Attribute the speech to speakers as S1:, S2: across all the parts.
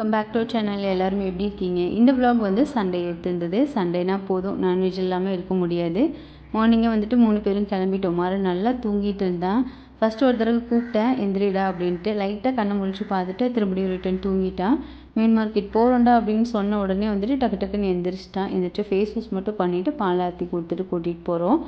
S1: Welcome back to channel எல்லாரும் எப்படி இருக்கீங்க? இந்த vlog வந்து சண்டே எடுத்திருந்தது. சண்டேனா போதும். நான்வெஜ் இல்லாமல் இருக்க முடியாது. மார்னிங்கே வந்துட்டு மூணு பேரும் கிளம்பிட்டோம். மாறு நல்லா தூங்கிட்டு இருந்தான். ஃபஸ்ட்டு ஒரு தடவை கூப்பிட்டேன். எந்திரிடா அப்படின்ட்டு. லைட்டாக கண்ணை முழிச்சு பார்த்துட்டு திரும்பியும் ரிட்டன் தூங்கிட்டான். மீன் மார்க்கெட் போகிறோம்டா அப்படின்னு சொன்ன உடனே வந்துட்டு டக்கு டக்குன்னு எந்திரிச்சிட்டான். எந்திரிச்சு ஃபேஸ் வாஷ் மட்டும் பண்ணிவிட்டு பாலாத்தி கொடுத்துட்டு கூட்டிகிட்டு போகிறோம்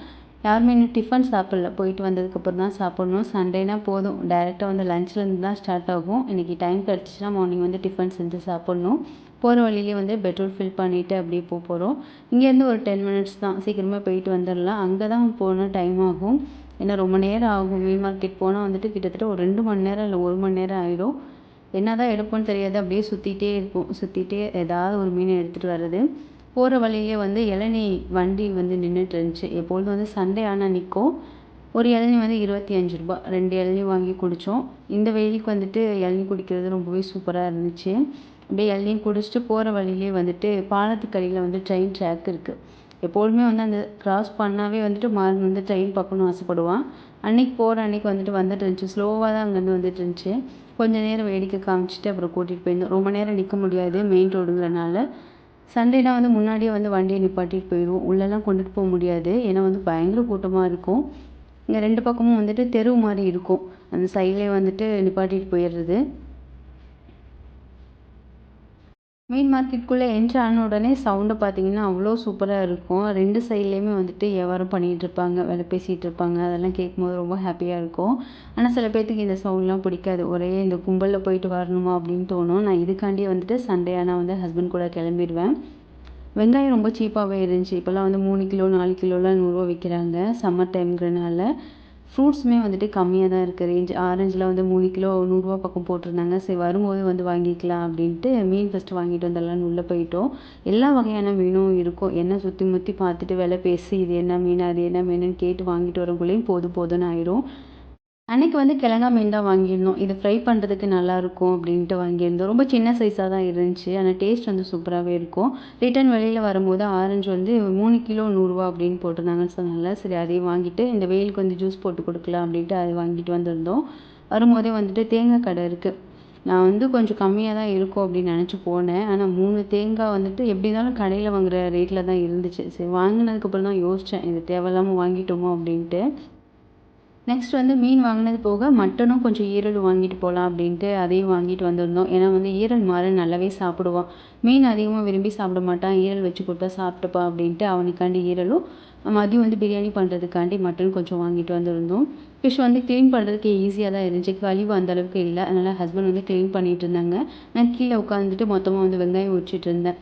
S1: யாருமே இன்னும் டிஃபன் சாப்பிடல? போயிட்டு வந்ததுக்கப்புறம் தான் சாப்பிடணும். சண்டேனா போதும். டைரெக்டாக வந்து லஞ்ச்லேருந்து தான் ஸ்டார்ட் ஆகும். இன்றைக்கி டைம் கிடச்சிச்சின்னா மார்னிங் வந்து டிஃபன் செஞ்சு சாப்பிட்ணும். போகிற வழியிலே வந்து பெட்ரோல் ஃபில் பண்ணிவிட்டு அப்படியே போக போகிறோம் இங்கேருந்து ஒரு டென் மினிட்ஸ் தான். சீக்கிரமாக போயிட்டு வந்துடலாம். அங்கே தான் போனால் டைம் ஆகும். ஏன்னா ரொம்ப நேரம் ஆகும். மீன் மார்க்கெட் போனால் வந்துட்டு கிட்டத்தட்ட ஒரு ரெண்டு மணி நேரம் இல்லை ஒரு மணி நேரம் ஆகிடும் என்ன தான் எடுப்போம்னு தெரியாது. அப்படியே சுற்றிட்டே இருக்கும் சுற்றிட்டே ஏதாவது ஒரு மீன் எடுத்துகிட்டு வர்றது. போகிற வழியிலே வந்து இளநீ வண்டி வந்து நின்றுட்டு இருந்துச்சு எப்பொழுதும் வந்து சண்டே ஆனால் நிற்கும். ஒரு இளநீ வந்து இருபத்தி அஞ்சு ரூபா ரெண்டு இளநீ வாங்கி குடித்தோம். இந்த வெயிலுக்கு வந்துட்டு இளநீ குடிக்கிறது ரொம்பவே சூப்பராக இருந்துச்சு. அப்படியே இளநீ குடிச்சிட்டு போகிற வழியிலே வந்துட்டு பாலத்துக்கு அடியில் வந்து ட்ரெயின் ட்ராக் இருக்குது எப்பொழுதுமே வந்து அந்த கிராஸ் பண்ணாவே வந்துட்டு மாறன் வந்து ட்ரெயின் பார்க்கணுன்னு ஆசைப்படுவான். அன்னைக்கு போகிற அன்றைக்கி வந்துட்டு வந்துட்டு இருந்துச்சு ஸ்லோவாக தான் அங்கேருந்து வந்துட்டு இருந்துச்சு கொஞ்ச நேரம் வேடிக்கை காமிச்சிட்டு அப்புறம் கூட்டிகிட்டு போயிருந்தோம். ரொம்ப நேரம் நிற்க முடியாது. மெயின் ரோடுங்கிறனால சண்டேனா வந்து முன்னாடியே வந்து வண்டியை நிப்பாட்டிட்டு போயிடுவோம். உள்ளெல்லாம் கொண்டுட்டு போக முடியாது. ஏன்னா வந்து பயங்கர கூட்டமாக இருக்கும். இங்கே ரெண்டு பக்கமும் வந்துட்டு தெரு மாதிரி இருக்கும். அந்த சைட்லேயே வந்துட்டு நிப்பாட்டிட்டு போயிடுறது. மீன் மார்க்கெட்டுக்குள்ளே என்ட்ரு ஆன உடனே சவுண்டை பார்த்தீங்கன்னா அவ்வளோ சூப்பராக இருக்கும். ரெண்டு சைட்லேயுமே வந்துட்டு வியாபாரம் பண்ணிகிட்ருப்பாங்க வேலை பேசிகிட்டு இருப்பாங்க. அதெல்லாம் கேட்கும்போது ரொம்ப ஹாப்பியாக இருக்கும். ஆனால் சில பேர்த்துக்கு இந்த சவுண்ட்லாம் பிடிக்காது. ஒரே இந்த கும்பலில் போயிட்டு வரணுமா அப்படின்னு தோணும். நான் இதுக்காண்டியே வந்துட்டு சண்டே ஆனால் வந்து ஹஸ்பண்ட் கூட கிளம்பிடுவேன். வெங்காயம் ரொம்ப சீப்பாகவே இருந்துச்சு. இப்போல்லாம் வந்து மூணு கிலோ நாலு கிலோலாம் நூறுரூவா விற்கிறாங்க. சம்மர் டைம்ங்கிறனால ஃப்ரூட்ஸுமே வந்துட்டு கம்மியாக தான் இருக்குது ரேஞ்ச் ஆரஞ்சில் வந்து மூணு கிலோ நூறுரூவா பக்கம் போட்டிருந்தாங்க. சரி வரும்போது வந்து வாங்கிக்கலாம் அப்படின்ட்டு மீன் ஃபஸ்ட்டு வாங்கிட்டு வந்துடலான்னு உள்ளே போயிட்டோம். எல்லா வகையான மீனும் இருக்கும். என்ன சுற்றி முற்றி பார்த்துட்டு வில பேசி இது என்ன மீன் அது என்ன மீனுன்னு கேட்டு வாங்கிட்டு வரக்குள்ளேயும் போதும் போதும்னு ஆயிடும் அன்றைக்கி வந்து கிழங்கா மீன் தான் வாங்கியிருந்தோம். இது ஃப்ரை பண்ணுறதுக்கு நல்லாயிருக்கும் அப்படின்ட்டு வாங்கியிருந்தோம். ரொம்ப சின்ன சைஸாக தான் இருந்துச்சு. ஆனால் டேஸ்ட் வந்து சூப்பராகவே இருக்கும். ரிட்டன் வெளியில் வரும்போது ஆரஞ்சு வந்து மூணு கிலோ நூறுரூவா அப்படின்னு போட்டிருந்தாங்கன்னு சொன்னால சரி அதையும் வாங்கிட்டு இந்த வெயிலுக்கு வந்து ஜூஸ் போட்டு கொடுக்கலாம் அப்படின்ட்டு அதை வாங்கிட்டு வந்திருந்தோம். வரும்போதே வந்துட்டு தேங்காய் கடை இருக்குது நான் வந்து கொஞ்சம் கம்மியாக தான் இருக்கும் அப்படின்னு நினச்சி போனேன். ஆனால் மூணு தேங்காய் வந்துட்டு எப்படி இருந்தாலும் கடையில் வாங்குற ரேட்டில் தான் இருந்துச்சு. சரி வாங்கினதுக்கப்புறம் தான் யோசித்தேன் இது தேவையில்லாமல் வாங்கிட்டோமோ அப்படின்ட்டு. நெக்ஸ்ட் வந்து மீன் வாங்கினது போக மட்டனும் கொஞ்சம் ஈரல் வாங்கிட்டு போகலாம் அப்படின்ட்டு அதையும் வாங்கிட்டு வந்திருந்தோம். ஏன்னா வந்து ஈரல் மாறன் நல்லாவே சாப்பிடுவான். மீன் அதிகமாக விரும்பி சாப்பிட மாட்டான். ஈரல் வச்சு கொடுத்தா சாப்பிட்டுப்பா அப்படின்ட்டு அவனுக்காண்டி ஈரலும் மதியம் வந்து பிரியாணி பண்ணுறதுக்காண்டி மட்டன் கொஞ்சம் வாங்கிட்டு வந்திருந்தோம். ஃபிஷ் வந்து க்ளீன் பண்ணுறதுக்கு ஈஸியாக தான் இருந்துச்சு. கழிவு அந்த அளவுக்கு இல்லை. அதனால் ஹஸ்பண்ட் வந்து க்ளீன் பண்ணிகிட்டு இருந்தாங்க. நான் கீழே உட்காந்துட்டு மொத்தமாக வந்து வெங்காயம் உரிச்சிட்டு இருந்தேன்.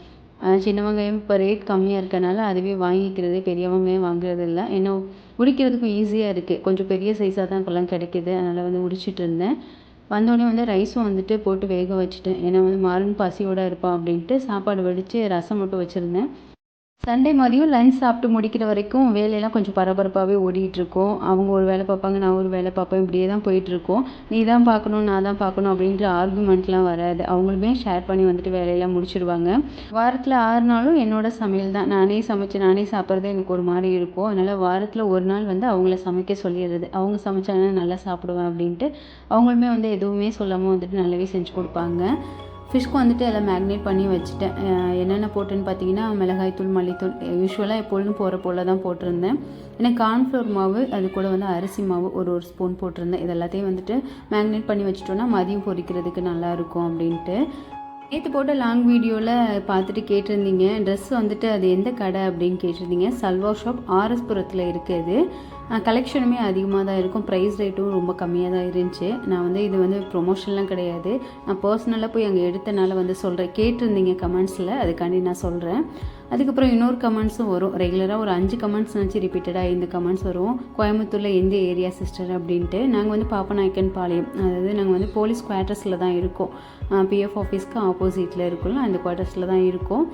S1: சின்ன வெங்காயம் இப்போ ரேட் கம்மியாக இருக்கனால அதுவே வாங்கிக்கிறது பெரிய வெங்காயம் வாங்குறது இல்லை ஏன்னா உரிக்கிறதுக்கும் ஈஸியாக இருக்குது கொஞ்சம் பெரிய சைஸாக தான் இப்போல்லாம் கிடைக்கிது. அதனால் வந்து உரிச்சிட்டு இருந்தேன். வந்தோடனே வந்து ரைஸும் வந்துட்டு போட்டு வேக வச்சுட்டேன். ஏன்னா வந்து மாறன் பசியோடு இருப்பான் அப்படின்ட்டு சாப்பாடு வடித்து ரசம் மட்டும் வச்சுருந்தேன். சண்டே மதியம் லஞ்ச் சாப்பிட்டு முடிக்கிற வரைக்கும் வேலையெல்லாம் கொஞ்சம் பரபரப்பாகவே ஓடிட்டுருக்கோம் அவங்க ஒரு வேலை பார்ப்பாங்க நான் ஒரு வேலை பார்ப்பேன் இப்படியே தான் போயிட்டுருக்கோம் நீ தான் பார்க்கணும் நான் தான் பார்க்கணும் அப்படின்ற ஆர்குமெண்ட்லாம் வராது. அவங்களுமே ஷேர் பண்ணி வந்துட்டு வேலையெல்லாம் முடிச்சிடுவாங்க வாரத்தில் ஆறு நாளும் என்னோட சமையல் தான். நானே சமைச்சு நானே சாப்பிட்றது எனக்கு ஒரு மாதிரி இருக்கும். அதனால் வாரத்தில் ஒரு நாள் வந்து அவங்கள சமைக்க சொல்லிடுறது. அவங்க சமைச்சாங்கன்னா நல்லா சாப்பிடுவேன் அப்படின்ட்டு அவங்களுமே வந்து எதுவுமே சொல்லாமல் வந்துட்டு நல்லாவே செஞ்சு கொடுப்பாங்க. ஃபிஷ்க்கு வந்துட்டு எல்லாம் மேக்னேட் பண்ணி வச்சுட்டேன். என்னென்ன போட்டேன்னு பார்த்தீங்கன்னா மிளகாய் தூள் மல்லித்தூள் யூஸ்வலாக எப்பொழுதும் போகிற போல் தான் போட்டிருந்தேன். ஏன்னா கார்ன்ஃப்ளவர் மாவு அது கூட வந்து அரிசி மாவு ஒரு ஒரு ஸ்பூன் போட்டிருந்தேன். இது எல்லாத்தையும் வந்துட்டு மேக்னேட் பண்ணி வச்சிட்டோன்னா மதியம் பொரிக்கிறதுக்கு நல்லாயிருக்கும் அப்படின்ட்டு. நேற்று போட்ட லாங் வீடியோவில் பார்த்துட்டு கேட்டிருந்தீங்க. ட்ரெஸ் வந்துட்டு அது எந்த கடை அப்படின்னு கேட்டிருந்தீங்க. சல்வா ஷாப் ஆர்எஸ்புரத்தில் இருக்குது கலெக்ஷனுமே அதிகமாக தான் இருக்கும். ப்ரைஸ் ரேட்டும் ரொம்ப கம்மியாக தான் இருந்துச்சு. நான் வந்து இது வந்து ப்ரொமோஷன்லாம் கிடையாது. நான் பர்சனலாக போய் அங்கே எடுத்தனால வந்து சொல்கிறேன் கேட்டிருந்தீங்க கமெண்ட்ஸில் அதுக்காண்டி நான் சொல்கிறேன் அதுக்கப்புறம் இன்னொரு கமெண்ட்ஸும் வரும். ரெகுலராக ஒரு அஞ்சு கமெண்ட்ஸ் நினச்சி ரிப்பீட்டடாக இந்த கமெண்ட்ஸ் வரும். கோயம்புத்தூரில் எந்த ஏரியா சிஸ்டர் அப்படின்ட்டு. நாங்கள் வந்து பாப்பநாயக்கன் பாளையம் அதாவது நாங்கள் வந்து போலீஸ் குவார்ட்டர்ஸில் தான் இருக்கோம். பிஎஃப் ஆஃபீஸ்க்கு ஆப்போசிட்டில் இருக்கும்ல அந்த குவார்ட்டர்ஸில் தான் இருக்கோம்.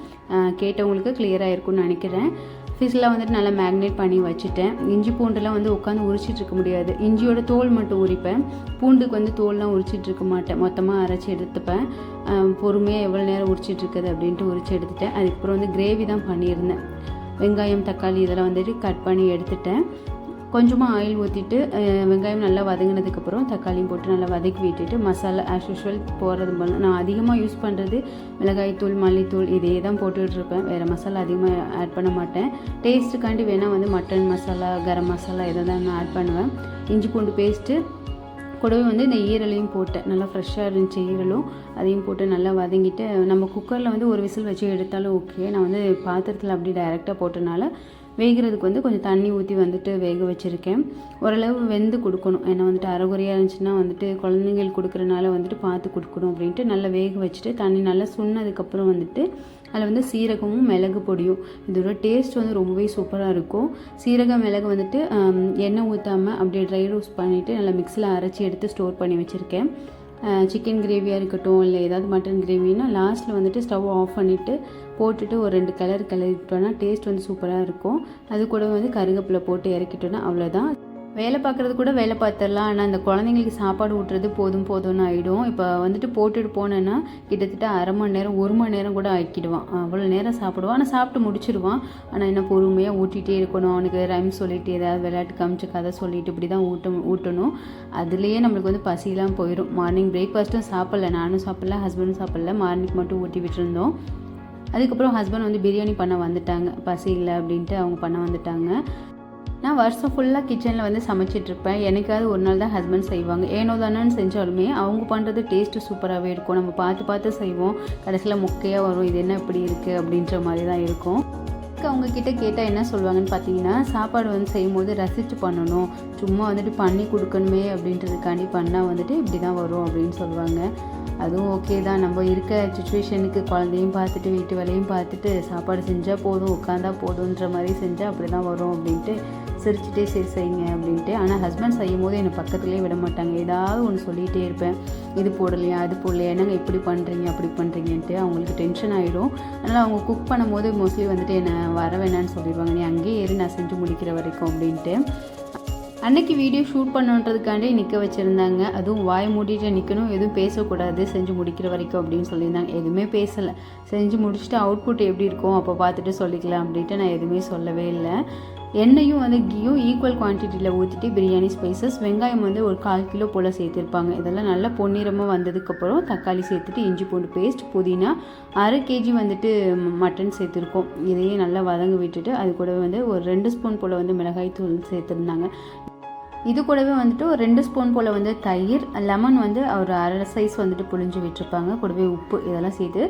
S1: கேட்டவங்களுக்கு கிளியராக இருக்கும்னு நினைக்கிறேன். ஃபிஷ்லாம் வந்துட்டு நல்லா மேக்னேட் பண்ணி வச்சுட்டேன். இஞ்சி பூண்டுலாம் வந்து உட்காந்து உரிச்சிட்டு இருக்க முடியாது. இஞ்சியோட தோல் மட்டும் உரிப்பேன். பூண்டுக்கு வந்து தோல்லாம் உரிச்சிட்டு இருக்க மாட்டேன். மொத்தமாக அரைச்சி எடுத்துப்பேன். பொறுமையாக எவ்வளோ நேரம் உரிச்சிட்டு இருக்குது அப்படின்ட்டு உரிச்சு எடுத்துட்டேன். அதுக்கப்புறம் வந்து கிரேவி தான் பண்ணியிருந்தேன். வெங்காயம் தக்காளி இதெல்லாம் வந்துட்டு கட் பண்ணி எடுத்துட்டேன். கொஞ்சமாக ஆயில் ஊற்றிட்டு வெங்காயம் நல்லா வதங்கினதுக்கப்புறம் தக்காளியும் போட்டு நல்லா வதக்கி விட்டுட்டு மசாலா ஆஸ் யூஷுவல் போடுறது மூலம் நான் அதிகமாக யூஸ் பண்ணுறது மிளகாய்த்தூள் மல்லித்தூள் இதே தான் போட்டுட்ருப்பேன் வேறு மசாலா அதிகமாக ஆட் பண்ண மாட்டேன். டேஸ்ட்டுக்காண்டி வேணால் வந்து மட்டன் மசாலா கரம் மசாலா இதை தான் நான் ஆட் பண்ணுவேன். இஞ்சி பூண்டு பேஸ்ட்டு கூடவே வந்து இந்த ஈரலையும் போட்டேன். நல்லா ஃப்ரெஷ்ஷாக இருந்துச்சு ஈரலும். அதையும் போட்டு நல்லா வதங்கிட்டு நம்ம குக்கரில் வந்து ஒரு விசில் வச்சு எடுத்தாலும் ஓகே நான் வந்து பாத்திரத்தில் அப்படி டைரெக்டாக போட்டனால வேகிறதுக்கு வந்து கொஞ்சம் தண்ணி ஊற்றி வந்துட்டு வேக வச்சுருக்கேன். ஓரளவு வெந்து கொடுக்கணும். ஏன்னா வந்துட்டு அரைகுறையாக இருந்துச்சுன்னா வந்துட்டு குழந்தைங்களுக்கு கொடுக்குறனால வந்துட்டு பார்த்து கொடுக்கணும் அப்படின்ட்டு நல்லா வேக வச்சுட்டு தண்ணி நல்லா சுண்ணதுக்கப்புறம் வந்துட்டு அதில் வந்து சீரகமும் மிளகு பொடியும். இதோட டேஸ்ட் வந்து ரொம்பவே சூப்பராக இருக்கும். சீரகம் மிளகு வந்துட்டு எண்ணெய் ஊற்றாமல் அப்படியே ட்ரை ரோஸ்ட் பண்ணிவிட்டு நல்லா மிக்ஸியில் அரைச்சி எடுத்து ஸ்டோர் பண்ணி வச்சுருக்கேன். சிக்கன் கிரேவியாக இருக்கட்டும் இல்லை ஏதாவது மட்டன் கிரேவின்னா லாஸ்ட்டில் வந்துட்டு ஸ்டவ் ஆஃப் பண்ணிவிட்டு போட்டுட்டு ஒரு ரெண்டு கலர் கலரிட்டோன்னா டேஸ்ட் வந்து சூப்பராக இருக்கும். அது கூட வந்து கருகப்பில் போட்டு இறக்கிட்டோன்னா அவ்வளோதான் வேலை பார்க்குறது கூட வேலை பார்த்துடலாம். ஆனால் அந்த குழந்தைங்களுக்கு சாப்பாடு ஊட்டுறது போதும் போதும்னு ஆகிடும் இப்போ வந்துட்டு போட்டுட்டு போனேன்னா கிட்டத்தட்ட அரை மணி நேரம் ஒரு மணி நேரம் கூட ஆக்கிடுவான். அவ்வளோ நேரம் சாப்பிடுவான். ஆனால் சாப்பிட்டு முடிச்சிடுவான் ஆனால் என்ன பொறுமையாக ஊட்டிகிட்டே இருக்கணும். அவனுக்கு ரைம் சொல்லிட்டு ஏதாவது விளையாட்டு காமிச்சு கதை சொல்லிட்டு இப்படி தான் ஊட்டும் ஊட்டணும். அதுலேயே நம்மளுக்கு வந்து பசியெலாம் போயிடும் மார்னிங் பிரேக்ஃபாஸ்ட்டும் சாப்பிட்ல. நானும் சாப்பிட்ல ஹஸ்பண்டும் சாப்பிட்ல. மார்னிங் மட்டும் ஊட்டி விட்டுருந்தோம். அதுக்கப்புறம் ஹஸ்பண்ட் வந்து பிரியாணி பண்ண வந்துட்டாங்க. பசி இல்லை அப்படின்ட்டு அவங்க பண்ண வந்துட்டாங்க. நான் வருஷம் ஃபுல்லாக கிச்சனில் வந்து சமைச்சிட்ருப்பேன் எனக்காவது ஒரு நாள் தான் ஹஸ்பண்ட் செய்வாங்க. ஏனோ தானேன்னு செஞ்சாலுமே அவங்க பண்ணுறது டேஸ்ட்டு சூப்பராகவே இருக்கும். நம்ம பார்த்து பார்த்து செய்வோம். கடைசியில் முக்கையாக வரும். இது என்ன இப்படி இருக்குது அப்படின்ற மாதிரி தான் இருக்கும். அவங்க கிட்ட கேட்டால் என்ன சொல்லுவாங்கன்னு பார்த்தீங்கன்னா சாப்பாடு வந்து செய்யும்போது ரசித்து பண்ணணும். சும்மா வந்துட்டு பண்ணி கொடுக்கணுமே அப்படின்றதுக்காண்டி பண்ணால் வந்துட்டு இப்படி தான் வரும் அப்படின்னு சொல்லுவாங்க. அதுவும் ஓகே தான். நம்ம இருக்க சுச்சுவேஷனுக்கு குழந்தையும் பார்த்துட்டு வீட்டு வேலையும் பார்த்துட்டு சாப்பாடு செஞ்சால் போதும் உட்காந்தா போதுன்ற மாதிரி செஞ்சால் அப்படி தான் வரும் அப்படின்ட்டு சிரிச்சுட்டே சரி செய்யுங்க அப்படின்ட்டு. ஆனால் ஹஸ்பண்ட் செய்யும் போது என்னை பக்கத்துலேயே விட மாட்டாங்க. ஏதாவது ஒன்று சொல்லிகிட்டே இருப்பேன். இது போடலையா அது போடலையா என்னங்க இப்படி பண்ணுறீங்க அப்படி பண்ணுறீங்கன்ட்டு அவங்களுக்கு டென்ஷன் ஆகிடும் அதனால் அவங்க குக் பண்ணும்போது மோஸ்ட்லி வந்துட்டு என்னை வர வேணான்னு சொல்லிடுவாங்க. நீ அங்கேயே ஏறி நான் செஞ்சு முடிக்கிற வரைக்கும் அப்படின்ட்டு. அன்னைக்கு வீடியோ ஷூட் பண்ணுன்றதுக்காண்டி நிற்க வச்சுருந்தாங்க. அதுவும் வாய் மூடிட்டு நிற்கணும் எதுவும் பேசக்கூடாது செஞ்சு முடிக்கிற வரைக்கும் அப்படின்னு சொல்லியிருந்தாங்க. எதுவுமே பேசலை. செஞ்சு முடிச்சுட்டு அவுட்புட் எப்படி இருக்கும் அப்போ பார்த்துட்டு சொல்லிக்கலாம் அப்படின்ட்டு நான் எதுவுமே சொல்லவே இல்லை. எண்ணெயும் வந்து கீயும் ஈக்குவல் குவான்டிட்டியில் ஊற்றிட்டு பிரியாணி ஸ்பைசஸ் வெங்காயம் வந்து ஒரு கால் கிலோ போல் சேர்த்துருப்பாங்க. இதெல்லாம் நல்லா பொன்னிறமாக வந்ததுக்கப்புறம் தக்காளி சேர்த்துட்டு இஞ்சி பூண்டு பேஸ்ட் புதினா அரை கேஜி வந்துட்டு மட்டன் சேர்த்துருக்கோம். இதையே நல்லா வதங்க விட்டுட்டு அது கூட வந்து ஒரு ரெண்டு ஸ்பூன் போல் வந்து மிளகாய் தூள் சேர்த்துருந்தாங்க. இது கூடவே வந்துட்டு ஒரு ரெண்டு ஸ்பூன் போல் வந்து தயிர் லெமன் வந்து ஒரு அரை சைஸ் வந்துட்டு புழிஞ்சு விட்டுருப்பாங்க. கூடவே உப்பு இதெல்லாம் சேர்த்து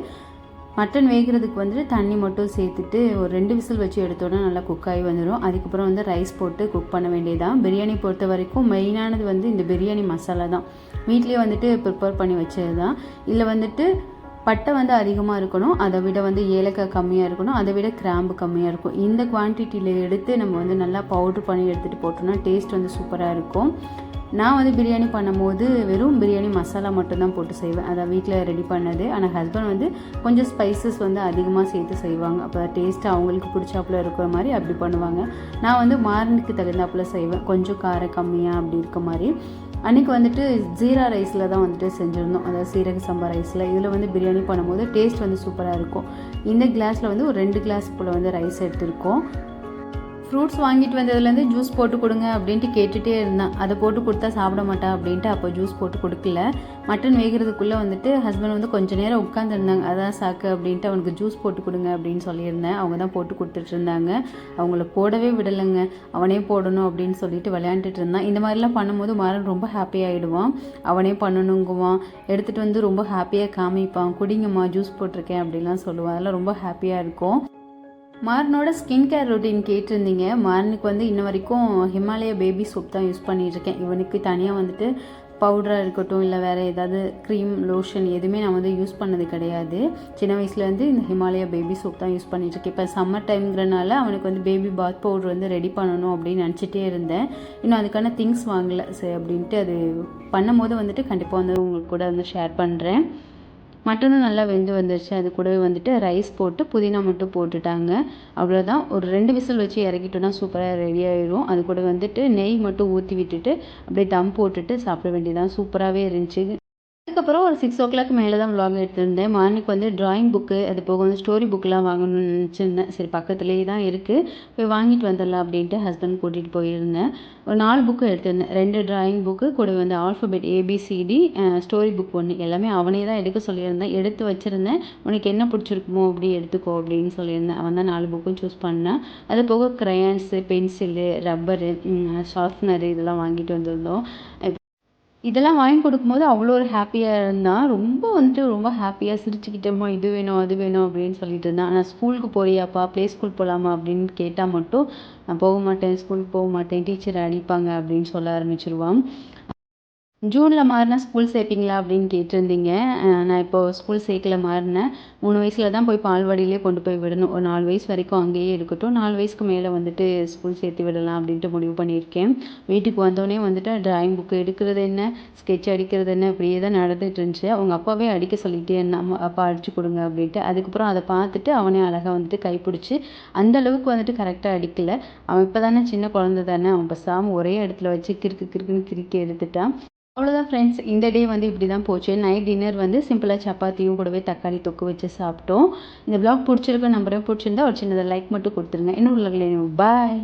S1: மட்டன் வேகிறதுக்கு வந்துட்டு தண்ணி மட்டும் சேர்த்துட்டு ஒரு ரெண்டு விசில் வச்சு எடுத்தோன்னா நல்லா குக் ஆகி வந்துடும் அதுக்கப்புறம் வந்து ரைஸ் போட்டு குக் பண்ண வேண்டியதான் பிரியாணி பொறுத்த வரைக்கும் மெயினானது வந்து இந்த பிரியாணி மசாலா தான். வீட்லேயே வந்துட்டு ப்ரிப்பேர் பண்ணி வச்சது தான் இதில் வந்துட்டு பட்டை வந்து அதிகமாக இருக்கணும். அதை விட வந்து ஏலக்காய் கம்மியாக இருக்கணும். அதை விட கிராம்பு கம்மியாக இருக்கும். இந்த குவான்டிட்டியில் எடுத்து நம்ம வந்து நல்லா பவுட்ரு பண்ணி எடுத்துகிட்டு போட்டோம்னா டேஸ்ட் வந்து சூப்பராக இருக்கும். நான் வந்து பிரியாணி பண்ணும்போது வெறும் பிரியாணி மசாலா மட்டும்தான் போட்டு செய்வேன். அதை வீட்டில் ரெடி பண்ணது. ஆனால் ஹஸ்பண்ட் வந்து கொஞ்சம் ஸ்பைசஸ் வந்து அதிகமாக சேர்த்து செய்வாங்க. அப்போ டேஸ்ட்டு அவங்களுக்கு பிடிச்சாப்புல இருக்கிற மாதிரி அப்படி பண்ணுவாங்க. நான் வந்து மார்னுக்கு தகுந்தாப்புல செய்வேன். கொஞ்சம் காரம் கம்மியாக அப்படி இருக்க மாதிரி. அன்றைக்கி வந்துட்டு ஜீரா ரைஸில் தான் வந்துட்டு செஞ்சுருந்தோம். அதாவது சீரக சம்பா ரைஸில். இதில் வந்து பிரியாணி பண்ணும்போது டேஸ்ட் வந்து சூப்பராக இருக்கும். இந்த கிளாஸில் வந்து ஒரு ரெண்டு கிளாஸ் போல் வந்து ரைஸ் எடுத்திருக்கோம். ஃப்ரூட்ஸ் வாங்கிட்டு வந்ததுலேருந்து ஜூஸ் போட்டு கொடுங்க அப்படின்ட்டு கேட்டுகிட்டே இருந்தேன். அதை போட்டு கொடுத்தா சாப்பிட மாட்டா அப்படின்ட்டு அப்போ ஜூஸ் போட்டு கொடுக்கல. மட்டன் வேகிறதுக்குள்ளே வந்துட்டு ஹஸ்பண்ட் வந்து கொஞ்சம் நேரம் உட்காந்துருந்தாங்க அதான் சாக்கு அப்படின்ட்டு அவனுக்கு ஜூஸ் போட்டு கொடுங்க அப்படின்னு சொல்லியிருந்தேன். அவங்க தான் போட்டு கொடுத்துட்டு இருந்தாங்க. அவங்கள போடவே விடலைங்க. அவனே போடணும் அப்படின்னு சொல்லிட்டு விளையாண்டுட்டு இருந்தான். இந்த மாதிரிலாம் பண்ணும்போது மரன் ரொம்ப ஹாப்பி ஆகிடுவான் அவனே பண்ணணுங்குவான். எடுத்துகிட்டு வந்து ரொம்ப ஹாப்பியாக காமிப்பான். குடிங்கம்மா ஜூஸ் போட்டிருக்கேன் அப்படின்லாம் சொல்லுவான். அதெல்லாம் ரொம்ப ஹாப்பியாக இருக்கும். மார்னோட ஸ்கின் கேர் ரொட்டீன் கேட்டிருந்தீங்க. மார்னுக்கு வந்து இன்ன வரைக்கும் ஹிமாலயா பேபி சோப் தான் யூஸ் பண்ணிகிட்ருக்கேன் இவனுக்கு தனியாக வந்துட்டு பவுடராக இருக்கட்டும் இல்லை வேறு ஏதாவது க்ரீம் லோஷன் எதுவுமே நான் வந்து யூஸ் பண்ணது கிடையாது. சின்ன வயசுலேருந்து இந்த ஹிமாலயா பேபி சோப் தான் யூஸ் பண்ணிகிட்ருக்கேன் இப்போ சம்மர் டைம்ங்கிறனால அவனுக்கு வந்து பேபி பாத் பவுடர் வந்து ரெடி பண்ணணும் அப்படின்னு நினச்சிட்டே இருந்தேன். இன்னும் அதுக்கான திங்ஸ் வாங்கலை. சரி அப்படின்ட்டு அது பண்ணும்போது வந்துட்டு கண்டிப்பாக வந்து உங்களுக்கு கூட வந்து ஷேர் பண்ணுறேன் மட்டனும் நல்லா வெந்து வந்துருச்சு. அது கூடவே வந்துட்டு ரைஸ் போட்டு புதினா மட்டும் போட்டுட்டாங்க. அவ்வளோதான் ஒரு ரெண்டு விசில் வச்சு இறக்கிட்டோன்னா சூப்பராக ரெடி ஆயிடும் அது கூட வந்துட்டு நெய் மட்டும் ஊற்றி விட்டுட்டு அப்படியே தம் போட்டுட்டு சாப்பிட வேண்டியதான் சூப்பராகவே இருந்துச்சு. அதுக்கப்புறம் ஒரு சிக்ஸ் ஓ கிளாக் மேலே தான் vlog எடுத்திருந்தேன். மார்னிங் வந்து ட்ராயிங் புக்கு அது போக வந்து ஸ்டோரி புக்கெலாம் வாங்கணும்னு நினச்சிருந்தேன். சரி பக்கத்துலேயே தான் இருக்குது போய் வாங்கிட்டு வந்துடலாம் அப்படின்ட்டு ஹஸ்பண்ட் கூட்டிகிட்டு போயிருந்தேன். ஒரு நாலு புக்கு எடுத்திருந்தேன். ரெண்டு ட்ராயிங் புக்கு கூட வந்து ஆல்ஃபபெட் ஏபிசிடி ஸ்டோரி புக் ஒன்று எல்லாமே அவனே தான் எடுக்க சொல்லியிருந்தேன். எடுத்து வச்சுருந்தேன். உனக்கு என்ன பிடிச்சிருக்குமோ அப்படி எடுத்துக்கோ அப்படின்னு சொல்லியிருந்தேன். அவன் தான் நாலு புக்கும் சூஸ் பண்ணான். அது போக க்ரையான்ஸு பென்சிலு ரப்பரு ஷார்ப்னரு இதெல்லாம் வாங்கிட்டு வந்திருந்தோம். இதெல்லாம் வாங்கி கொடுக்கும்போது அவ்வளோ ஒரு ஹாப்பியாக இருந்தான் ரொம்ப வந்துட்டு ரொம்ப ஹாப்பியாக சிரிச்சுக்கிட்டேம்மா இது வேணும் அது வேணும் அப்படின்னு சொல்லிட்டு இருந்தான் ஆனால் ஸ்கூலுக்கு போறியாப்பா ப்ளே ஸ்கூல் போகலாமா அப்படின்னு கேட்டால் மட்டும் நான் போக மாட்டேன் ஸ்கூலுக்கு போக மாட்டேன் டீச்சர் அடிப்பாங்க அப்படின்னு சொல்ல ஆரம்பிச்சிருவான். ஜூனில் மாறினா ஸ்கூல் சேர்ப்பீங்களா அப்படின்னு கேட்டிருந்தீங்க. நான் இப்போது ஸ்கூல் சேர்க்கல மாறினேன் மூணு வயசில் தான் போய் பால்வாடியிலே கொண்டு போய் விடணும். ஒரு நாலு வயசு வரைக்கும் அங்கேயே இருக்கட்டும். நாலு வயசுக்கு மேலே வந்துட்டு ஸ்கூல் சேர்த்து விடலாம் அப்படின்ட்டு முடிவு பண்ணியிருக்கேன். வீட்டுக்கு வந்தோடனே வந்துட்டு ட்ராயிங் புக்கு எடுக்கிறது என்ன ஸ்கெட்ச் அடிக்கிறது என்ன இப்படியே தான் நடந்துட்டு இருந்துச்சு. அவங்க அப்பாவே அடிக்க சொல்லிகிட்டே என்ன அம்மா அப்பா அடிச்சு கொடுங்க அப்படின்ட்டு. அதுக்கப்புறம் அதை பார்த்துட்டு அவனே அழகாக வந்துட்டு கைப்பிடிச்சி அந்த அளவுக்கு வந்துட்டு கரெக்டாக அடிக்கலை. அவன் இப்போ தானே சின்ன குழந்தை தானே. அவன் பசாமல் ஒரே இடத்துல வச்சு கிறுக்கு கிறுக்குன்னு கிறுக்கி எடுத்துட்டான். அவ்வளோதான் ஃப்ரெண்ட்ஸ் இந்த டே வந்து இப்படி தான் போச்சு. நைட் டின்னர் வந்து சிம்பிளாக சப்பாத்தியும் கூடவே தக்காளி தொக்கு வச்சு சாப்பிட்டோம். இந்த பிளாக் பிடிச்சிருக்க நம்பரே பிடிச்சிருந்தா ஒரு சின்னதாக லைக் மட்டும் கொடுத்துருங்க. இன்னும் vlogல பாய்